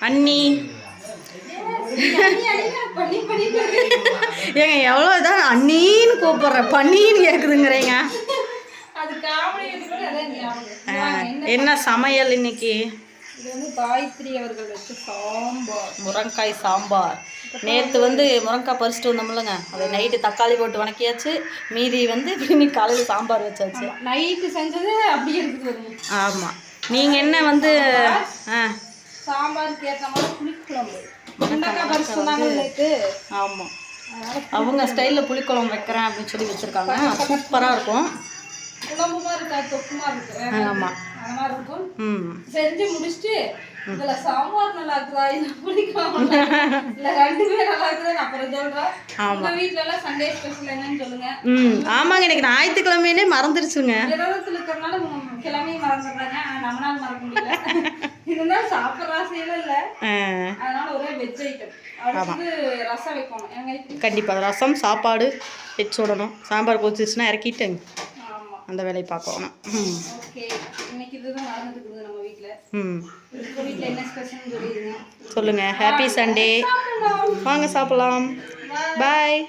அண்ணி. ஏங்க எவ்வளோ இதான் அண்ணின்னு கூப்பிட்றேன் பண்ணின்னு கேட்குதுங்கிறேங்க என்ன சமையல் இன்னைக்கு? இது வந்து காயத்ரி அவர்கள் வச்ச சாம்பார். முருங்காய் சாம்பார். நேற்று வந்து முருங்காய் பறிச்சுட்டு வந்தோம்லங்க. அதை நைட்டு தக்காளி போட்டு வணக்கியாச்சு. மீதி வந்து இன்னைக்கு காலையில் சாம்பார் வச்சாச்சு. நைட்டு செஞ்சது அப்படியே இருக்குது ஆமாம் நீங்கள் என்ன வந்து ஆ. சாம்பாருக்கு ஏற்ற மாதிரி புளிக்குழம்பு. முன்னக்காய் பறிச்சு சொன்னாங்க நேற்று ஆமாம் அதனால அவங்க ஸ்டைலில் புளிக்குழம்பு வைக்கிறேன் அப்படின்னு சொல்லி வச்சுருக்காங்க. சூப்பராக இருக்கும். குழம்புமா இருக்கா? தொக்குமா இருக்கு. ஆமாம் மாதிரி இருக்கும். செஞ்சு முடிச்சுட்டு இதுல சாம்பார் நல்லா இருக்குதா இல்ல இருக்குதா? இல்ல ரெண்டுமே நல்லா இருக்குதா நான் அப்புறம் சொல்றேன் உங்க வீட்ல எல்லாம் சண்டே ஸ்பெஷல் என்னன்னு சொல்லுங்க. ம். ஆமாங்க எனக்கு ஞாயிற்றுக்கிழமைனே மறந்துருச்சுங்க. விரதத்துல இருக்கிறனால உம் கிழமையும் மறந்துடுறாங்க. ஆனா நம்மளால மறக்க முடியல. இருந்தாலும் சாப்பிட்ற ஆசையில இல்ல. ஆ, அதனால ஒரே வெஜ் ஐட்டம் அடுத்தது ரசம் வைக்கணும். எங்க வீட்டுல கண்டிப்பாக ரசம் சாப்பாடு வச்சு விடணும் சாம்பார் கொதிச்சுன்னா இறக்கிட்டு ஆமா. அந்த வேலையை பார்க்கணும். ம். ஓகே. இன்னைக்கு இதுதான் நடந்துட்டு இருக்குது நம்ம வீட்ல. ம். உங்க வீட்ல என்ன சொல்லுங்கள் ஹாப்பி சண்டே வாங்க. சாப்பிடலாம். பாய்